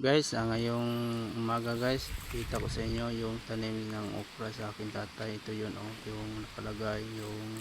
Guys, ah, ngayong umaga guys, kita ko sa inyo yung tanim ng okra sa akin tatay. Ito yun oh, yung nakalagay yung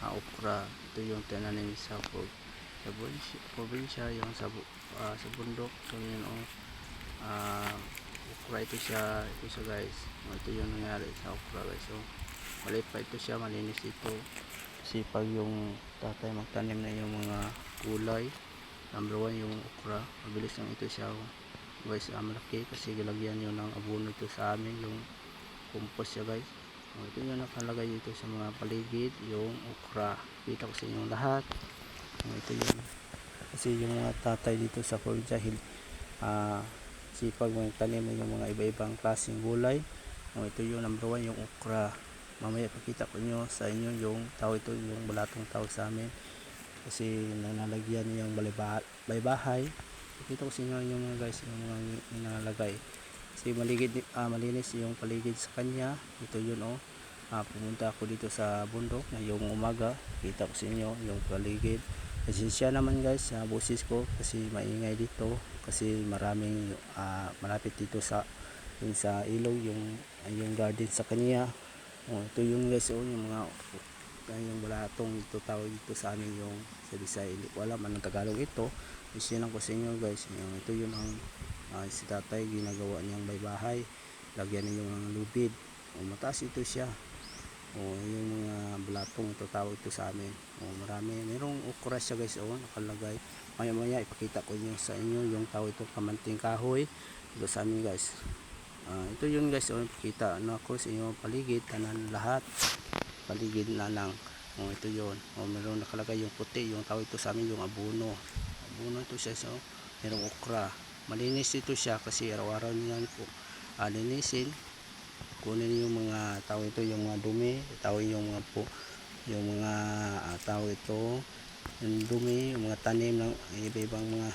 ah, okra. Ito yung tinanim sa pro, sa probinsya, yung sa, ah, sa bundok. So yun oh, ah, okra ito siya, ito siya guys. Oh, ito yung nangyari sa okra guys. So, maliit pa ito siya, malinis ito. Sipag yung tatay magtanim na yung mga gulay number one yung okra mabilis lang ito siya oh. Guys ah, malaki kasi gilagyan yun ng abono ito sa amin yung compost siya guys. Oh, ito yung nakalagay dito sa mga paligid yung okra. Kita ko sa inyo lahat. Oh, ito yun. Kasi yung mga tatay dito sa hill ah, sipag mga tanim ng yung mga iba-ibang klaseng gulay. Oh, ito yung number one yung okra. Mamaya pakita ko nyo sa inyo yung tao ito yung balatong tao sa amin. Kasi nanalagyan yung baliba- baybahay ito ko sa inyo yung mga guys yung mga nilalagay. Kasi maligid, ah, malinis yung paligid sa kanya. Ito yun oh. Ah, pumunta ako dito sa bundok na yung umaga. Kita ko sa inyo yung paligid. Kasi siya naman guys sa busis ko kasi maingay dito. Kasi maraming ah, malapit dito sa yung sa ilog yung yung garden sa kanya. Oh, ito yung guys oh yung mga yung balatong ito tawag dito sa amin yung sa Bisaya. Hindi ko alam anong Tagalog ito isinan ko sa inyo guys yung, ito yun ang ah, si tatay ginagawa niyang baybahay lagyan niya yung lubid. O, mataas ito siya. O yung mga balatong ito tawag ito sa amin. O marami. Merong okra siya guys. O nakalagay. Maya maya ipakita ko nyo sa inyo yung tawag ito kamanting kahoy. Ito sa amin guys. Ah, ito yun guys. O ipakita ano ako sa inyo. Paligid tanan lahat. Paligid na lang. Oh, ito yon oh, meron nakalagay yung puti. Yung tawag ito sa amin yung abono abono ito siya so merong okra. Malinis ito siya kasi araw-araw niyan po. Ah, linisin. Kunin yung mga tawag ito yung mga dumi. Tawag yung mga po yung mga ah, tawag ito yung dumi yung mga tanim ng iba-ibang mga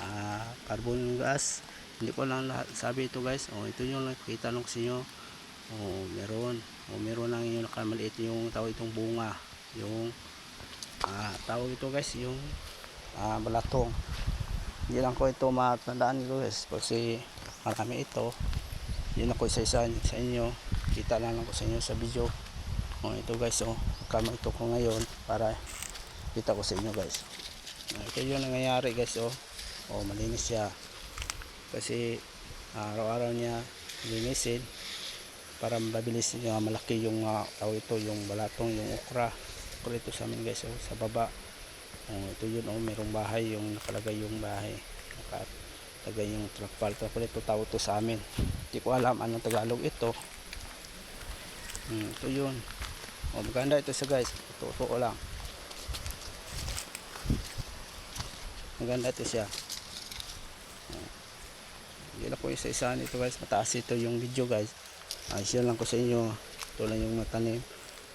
ah, carbon gas. Hindi ko lang lahat sabi ito guys. Oh ito yung nakita lang sa inyo oh meron. Oh meron lang yung nakamaliit yung tawag itong bunga. Yung ah, tawag ito guys yung ah, balatong. Hindi lang ko ito matandaan nyo guys kasi marami ito. Yun ako isa-isa sa inyo. Kita lang lang ko sa inyo sa video. Oh ito guys oh. Kama ito ko ngayon para kita ko sa inyo guys. Ito yung nangyayari guys oh. Oh malinis siya. Kasi ah, araw-araw niya linisin para mabilis niya malaki yung uh, ito yung balatong yung okra. Okra ito sa amin guys oh, sa baba oh, ito yun oh merong bahay yung nakalagay yung bahay. Nakalagay yung trapal trapal ito tawag ito sa amin. Hindi ko alam anong Tagalog ito. Hmm, ito yun. Oh, maganda ito sa guys. Ito, ito lang. Maganda ito siya. Hindi na po isa-isa nito guys. Mataas ito yung video guys. Ay share lang ko sa inyo. Ito lang yung matanim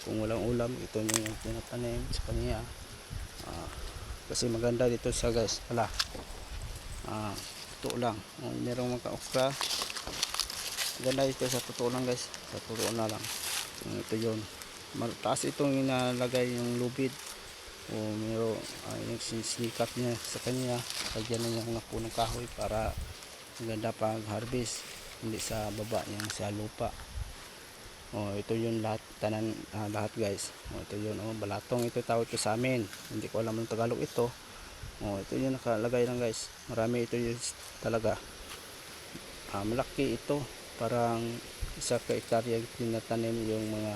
kung walang ulam ito yung tinatanim sa kanya. Ah, kasi maganda dito siya guys. Wala. Ah, ito lang. Oh, merong mga okra. Maganda dito sa totoo lang guys. Sa totoo na lang. Ah, ito yun. Mataas itong inalagay yung lubid. O mero uh, yung sinikap niya sa kanya. Lagyan niya ng punong kahoy para maganda pag harvest hindi sa baba yung sa lupa oh ito yung lahat tanan ah, lahat guys. Oh ito yun oh balatong ito tawag ito sa amin. Hindi ko alam ng tagalog ito. Oh ito yung nakalagay lang guys. Marami ito yung talaga. Ah, malaki ito. Parang isa ka hektarya tinatanim yung mga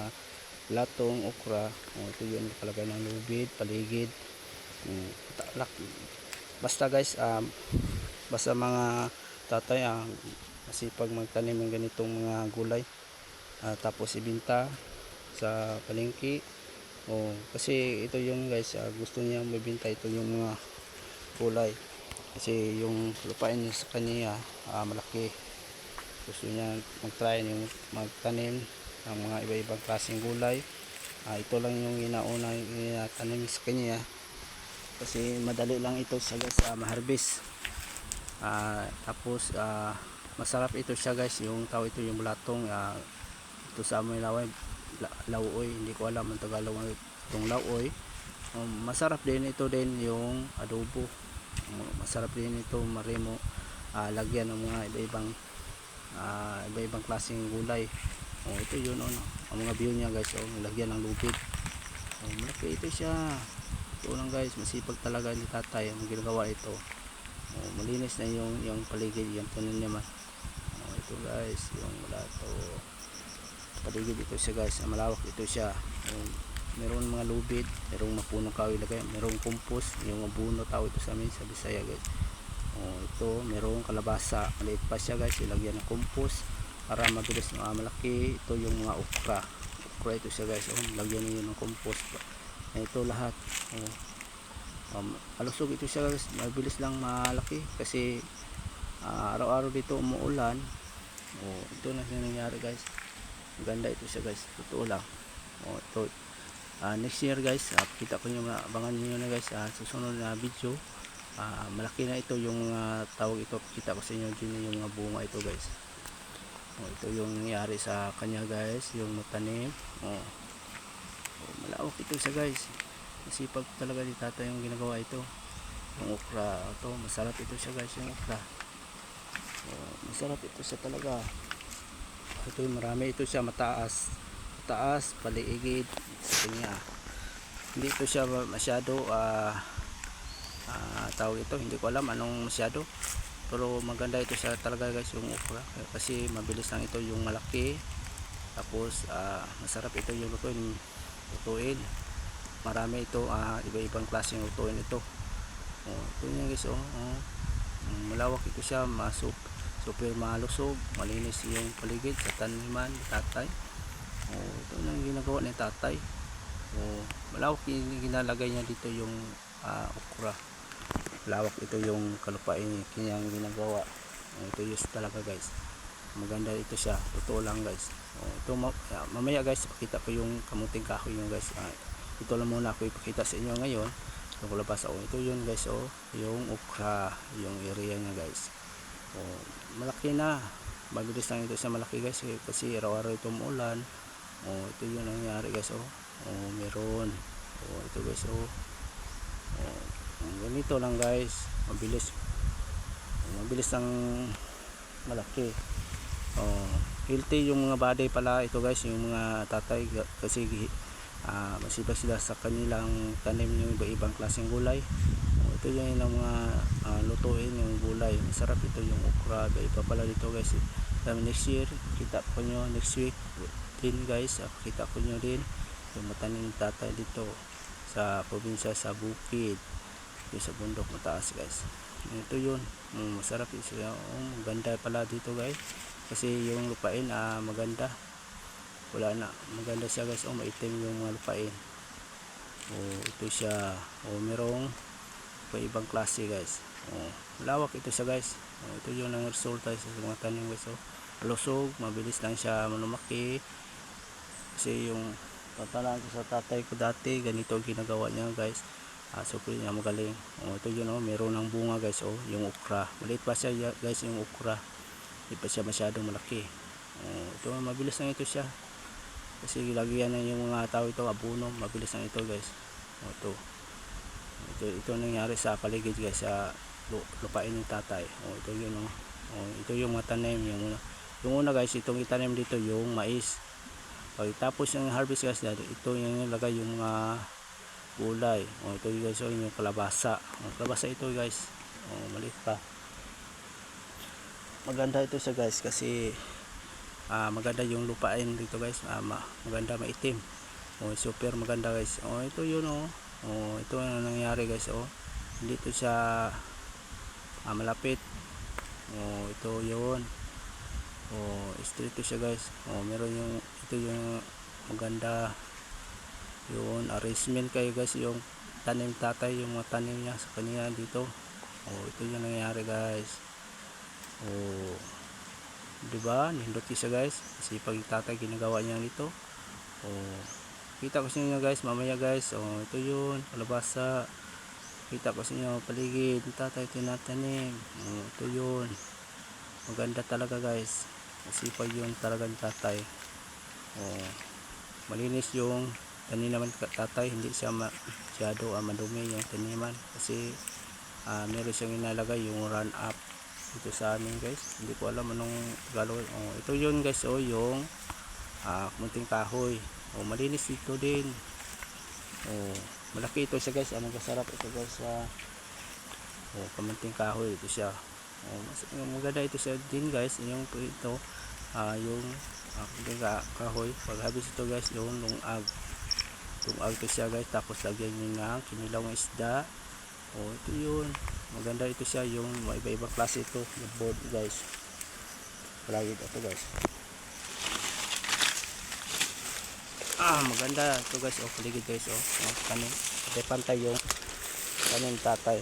latong okra. Oh, ito yung nakalagay ng lubid paligid. Mm, talak basta guys um, basta mga tatay ah, masipag magtanim ng ganitong mga gulay Ah, tapos ibinta sa palengke. O kasi ito yung guys ah, gusto niya mabinta ito yung mga gulay kasi yung lupain niya sa kanya ah, malaki. Gusto niya mag-try yung magtanim ng mga iba-ibang klaseng gulay. Ah, ito lang yung inauna yung inatanim sa kanya. Kasi madali lang ito sa guys ah, ma-harvest. Ah, tapos ah, masarap ito siya guys yung tao ito yung bulatong ah, ito sa amin laway la- lauoy hindi ko alam ang tagalog ng itong lauoy um, masarap din ito din yung adobo. Um, masarap din ito marimo. Ah, lagyan ng mga iba-ibang ah, iba-ibang klaseng gulay. Oh, ito yun oh, ang mga view niya guys oh, lagyan ng lubid oh, malaki ito siya. Ito lang guys masipag talaga ni tatay ang ginagawa ito. Oh, malinis na yung, yung paligid yung tunan niya man. Oh, ito guys yung wala ito paligid ito siya guys. Ah, malawak ito siya. Meron mga lubid merong mapunong kahoy lagay. Merong compost yung abuno tawag ito sa amin sa Bisaya guys. Oh, ito merong kalabasa. Maliit pa siya guys. Ilagyan ng compost para mabilis na malaki. Ito yung mga okra. Okra ito siya guys. Oh, lagyan niyo ng compost. Ito lahat. Oh. um, alusog ito siya guys. Mabilis lang malaki kasi ah, araw-araw dito umuulan. Oh, ito na nangyari guys maganda ito siya guys. Totoo lang. Oh, ito Ah, next year guys uh, kita ko nyo abangan nyo na guys sa susunod na video. Ah, malaki na ito yung ah, tawag ito. Kita ko sa inyo din yung mga bunga ito guys. Oh, ito yung nangyari sa kanya guys yung matanim. Oh. oh, malawak ito siya guys. Masipag talaga ni tata yung ginagawa ito. Yung okra ito masarap ito siya guys yung okra. Oh, masarap ito siya talaga ito marami ito siya mataas taas, paliigid sa kanya. Hindi ito siya masyado ah ah, tawag ito, hindi ko alam anong masyado. Pero maganda ito siya talaga guys yung okra kasi mabilis lang ito yung malaki. Tapos ah, masarap ito yung lutuin, lutuin. Marami ito ah, iba-ibang klaseng lutuin ito. Oh, ito niya guys oh. oh. Malawak ito siya, masuk super malusog, malinis yung paligid sa taniman, tatay. Oh, ito na yung ginagawa ni tatay. Oh, malawak yung ginalagay niya dito yung ah, okra. Malawak ito yung kalupain niya kanyang ginagawa. Oh, ito yus talaga guys. Maganda ito siya. Totoo lang guys. Oh, ito ma- ah, mamaya guys pakita ko yung kamuting kahoy yung guys. Ah, ito lang muna ako ipakita sa inyo ngayon. Labas ako. Ito yun guys oh, yung okra, yung area niya guys. Oh, malaki na. Mabilis lang ito sa malaki guys eh, kasi araw-araw ito umulan. Oh, ito yung nangyari guys oh. Oh, meron. Oh, ito guys oh. Oh, ganito lang guys. Mabilis. Mabilis ang malaki. Oh, healthy yung mga body pala ito guys, yung mga tatay kasi ah masipag sila sa kanilang tanim yung iba-ibang klaseng gulay. Oh, ito yung ilang mga ah, lutuin yung gulay. Masarap ito yung okra. Iba pala dito guys. Kaya next year, kita ko nyo next week din guys ah, kita ko nyo din yung matanim ng tatay dito sa probinsya sa bukid yung sa bundok mataas guys ito yun Mm, masarap ito oh, maganda pala dito guys kasi yung lupain ah, maganda wala na. Maganda siya guys. Oh maitim yung mga lupain oh ito siya. Oh merong iba ibang klase guys. Oh malawak ito siya guys. Oh, ito yung ang resulta sa mga tanim guys. Oh lusog. Mabilis lang siya lumaki kasi yung patalaan ko sa tatay ko dati ganito ang ginagawa niya guys. Ah, super niya magaling. Oh, ito yun oh meron ng bunga guys. Oh yung okra. Maliit pa siya ya- guys yung okra. Hindi pa siya masyadong malaki. Oh, ito mabilis lang ito siya kasi lagyan na yung mga tao ito abuno mabilis lang ito guys. Oh, ito. Ito ito ang nangyari sa paligid guys sa lu- lupain ng tatay. Oh, ito yun oh. oh ito yung mga tanim yung una. Yung una guys itong itanim dito yung mais. Pagkatapos yung harvest guys dahil ito yung nilagay yung mga gulay. O ito guys o yung kalabasa. O, kalabasa ito guys. O maliit pa. Maganda ito siya guys kasi ah, maganda yung lupain dito guys. Ma- maganda maitim. O super maganda guys. O ito yun o o ito ang nangyari guys o hindi ito siya ah, malapit. O ito yun. Oh straight to siya guys. Oh meron yung ito yung maganda. Yun arrangement kayo guys yung tanim tatay yung mga tanim niya sa kanya dito. Oh ito yung nangyayari guys. Oh di ba nindot siya guys. Kasi pag tatay ginagawa niya dito oh kita ko sa guys mamaya guys. Oh ito yun kalabasa kita ko sa paligid. Tatay tinatanim. Oh ito yun. Maganda talaga guys. Masipag yun talaga ng tatay. Oh, malinis yung taniman ka- tatay. Hindi siya ma- masyado ah, madumi yung taniman kasi ah, meron siyang inalagay yung run up dito sa amin guys. Hindi ko alam anong Tagalog oh, ito yun guys. Oh yung ah, munting kahoy. Oh, malinis dito din. Oh, malaki ito siya guys. Anong kasarap ito guys sa oh, kamunting kahoy. Ito siya. Oh, mas, maganda ito siya din guys. Yung ito ah, yung ah, kahoy. Pag habis ito guys yung lungag. Lungag ito siya guys. Tapos lagyan nyo ng kinilawang isda. Oh ito yun maganda ito siya yung may iba ibang klase ito yung board guys. Palagi ito guys. Ah maganda ito guys. Oh paligid guys. Oh, oh kanin. Pati pantay yung kanin tatay.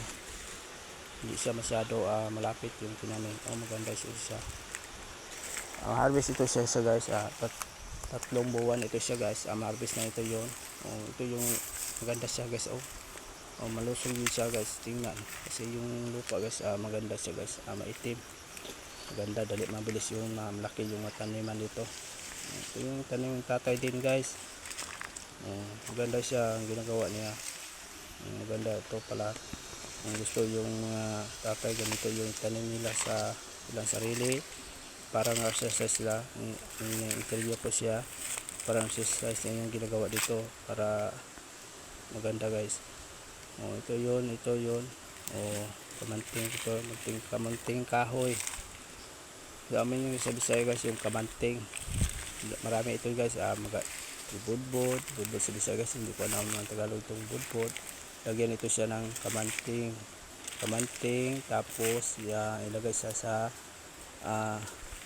Hindi siya masyado ah, malapit yung tinanim. Oh maganda siya siya ang harvest ito siya sa guys ah, tat tatlong buwan ito siya guys. Ang harvest na ito yon oh, ito yung maganda siya guys. Oh oh, malusog din siya guys. Tingnan. Kasi yung lupa guys ah, maganda siya guys. Ah, maitim. Maganda. Dali mabilis yung ah, malaki yung taniman dito ito yung tanim ng tatay din guys. Oh, maganda siya ang ginagawa niya. Oh, maganda. Ito pala. Kung gusto yung mga tatay ganito yung tanim nila sa ilang sarili. Parang exercise sila. Interview ko siya. Parang exercise niya yung ginagawa dito para maganda guys oh ito yun ito yun. Oh kamanting ito kamanting, kamanting kahoy. Sa amin yung sa guys yung kamanting. Marami ito guys ah, maga, budbud. Budbud sa Bisaya guys hindi ko alam ng Tagalog itong budbud. Lagyan ito siya ng kamanting kamanting tapos ya, ilagay siya sa ah,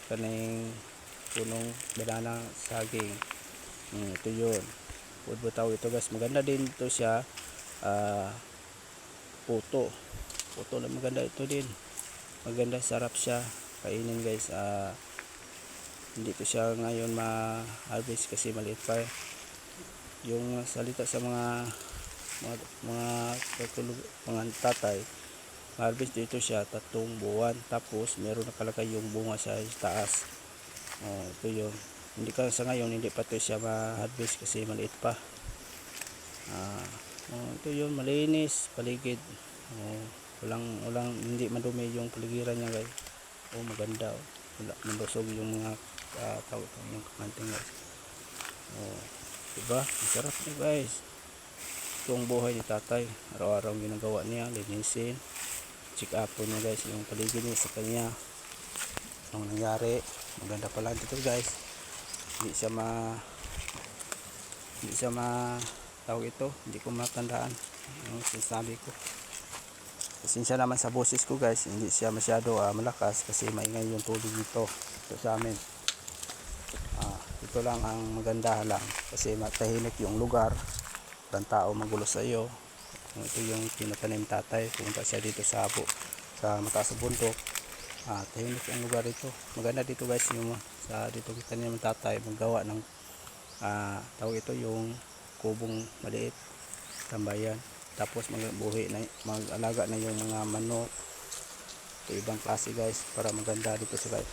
kaning punong banana saging. Hmm, ito yun. Budbud tawag ito guys. Maganda din ito siya ah, puto. Puto na maganda ito din. Maganda sarap siya. Kainin guys. Ah, hindi ko siya ngayon ma-harvest kasi maliit pa. Yung salita sa mga mga, mga katulog, mga tatay harvest dito siya tatlong buwan. Tapos meron nakalagay yung bunga sa taas. Oh, ito yun. Hindi ka sa ngayon hindi pa ito siya ma-harvest kasi maliit pa. Ah, oh, ito yun malinis paligid. Oh, walang walang hindi madumi yung paligiran niya guys. Oh maganda oh. wala mandosog yung mga uh, tawag yung kamanting guys. Oh, diba? Masarap na guys. Ito ang buhay ni tatay. Araw-araw ginagawa niya linisin. Check up po niya guys yung paligid niya sa kanya. Ang nangyari maganda pala dito guys. Hindi siya ma hindi siya ma tawag ito. Hindi ko matandaan. Yung sinasabi ko. Pasensya naman sa boses ko guys. Hindi siya masyado ah, malakas kasi maingay yung tubig dito. Ito sa amin. Ah, ito lang ang maganda lang kasi matahimik yung lugar. Walang tao magulo sa iyo. Ito yung pinatanim tatay. Pumunta siya dito sa abo sa mataas na bundok. Ah, tahimik ang lugar dito. Maganda dito guys yung sa dito kita niya tatay. Maggawa ng ah, tawag ito yung kubong maliit tambayan. Tapos magbuhi na mag-alaga na yung mga manok. Ito ibang klase guys para maganda dito sa guys.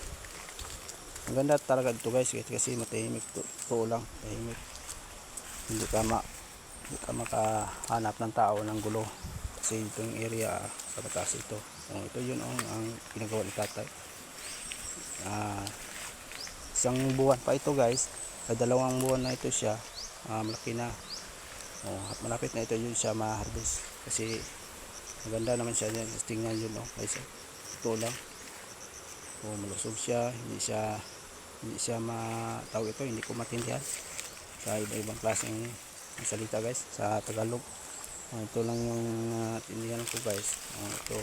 Maganda talaga dito guys kasi, matahimik to, to lang tahimik hindi ka ma hindi ka makahanap ng tao ng gulo. Kasi itong area sa batas ito. Oh, ito yun ang, ang ginagawa ni tatay. Ah, isang buwan pa ito guys. Dalawang buwan na ito siya ah, malaki na. Oh, at malapit na ito yun siya ma-harvest. Kasi maganda naman siya yan tingnan yun oh, guys oh. ito lang. Oh, malusog siya. Hindi siya hindi siya matawag ito hindi ko matindihan sa iba-ibang klaseng salita guys sa Tagalog. Oh, ito lang yung uh, tindihan ko guys. Oh, ito.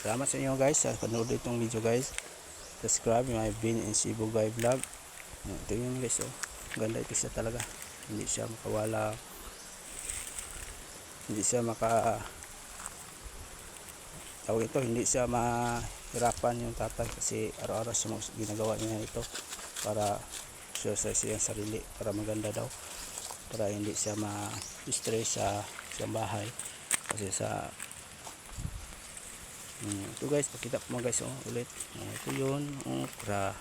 Salamat sa inyo guys sa panood itong video guys. Subscribe my Bin and Cebu Guy Vlog. Oh, ito yun guys oh. Ganda ito siya talaga hindi siya makawala hindi siya maka tawag ito hindi siya mahirapan yung tatay kasi araw-araw siya ginagawa niya ito para exercise yung sarili para maganda daw para hindi siya ma-stress sa sa bahay kasi sa Hmm, ito guys, pakita ko mga guys oh, ulit. Ito yun, okra.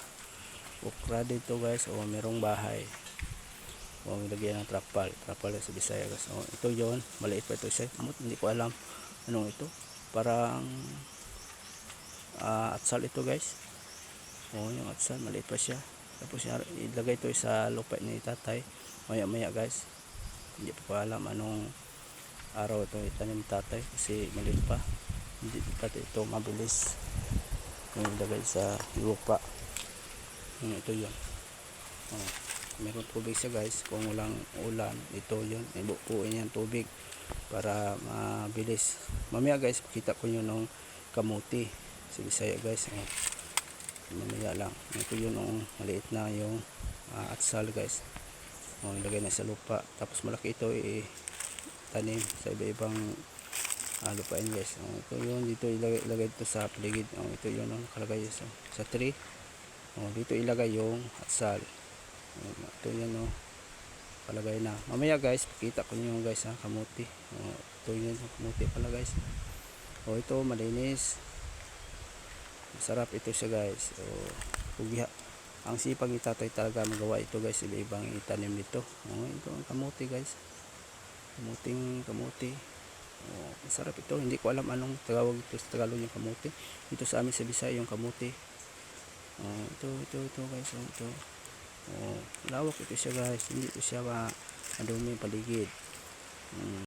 Okra dito guys, oh, merong bahay. Oh, nilagyan ng trapal. Trapal sa Bisaya guys. Oh, ito yun, maliit pa ito siya. Amot, hindi ko alam anong ito. Parang ah, atsal ito guys. Oh, yung atsal, maliit pa siya. Tapos ilagay ito sa lupa ni tatay. Maya maya guys. Hindi pa ko alam anong araw ito itanim ni tatay kasi maliit pa. Hindi pa ito mabilis. Yung ilagay sa lupa. Hmm, ito yun. Oh, meron tubig siya guys. Kung walang ulan, ito yun. Ibupuin yan tubig para mabilis. Mamaya guys, pakita ko yun ng kamuti. Sa Bisaya guys. Oh mamaya lang ito yun yung maliit na yung ah, atsal guys o, ilagay na sa lupa tapos malaki ito i tanim sa iba-ibang uh, lupain guys o, ito yun dito ilagay, ilagay ito sa paligid o, ito yun ang nakalagay sa, sa tree o, dito ilagay yung atsal ito yun o palagay na. Mamaya guys pakita ko nyo guys ha kamuti. O, ito yun yung kamuti pala guys. O ito malinis. Masarap ito siya guys. So pugiha. Ang sipag ni tatay talaga magawa ito guys iba ibang itanim nito. Oh, ito ang kamuti guys. Kamuting kamuti. Oh, masarap ito. Hindi ko alam anong tawag ito sa Tagalog yung kamuti. Ito sa amin sa Bisaya yung kamuti. Oh, ito ito ito guys. Oh, ito oh, lawak ito siya guys. Hindi ito siya ma madumi paligid. Mm.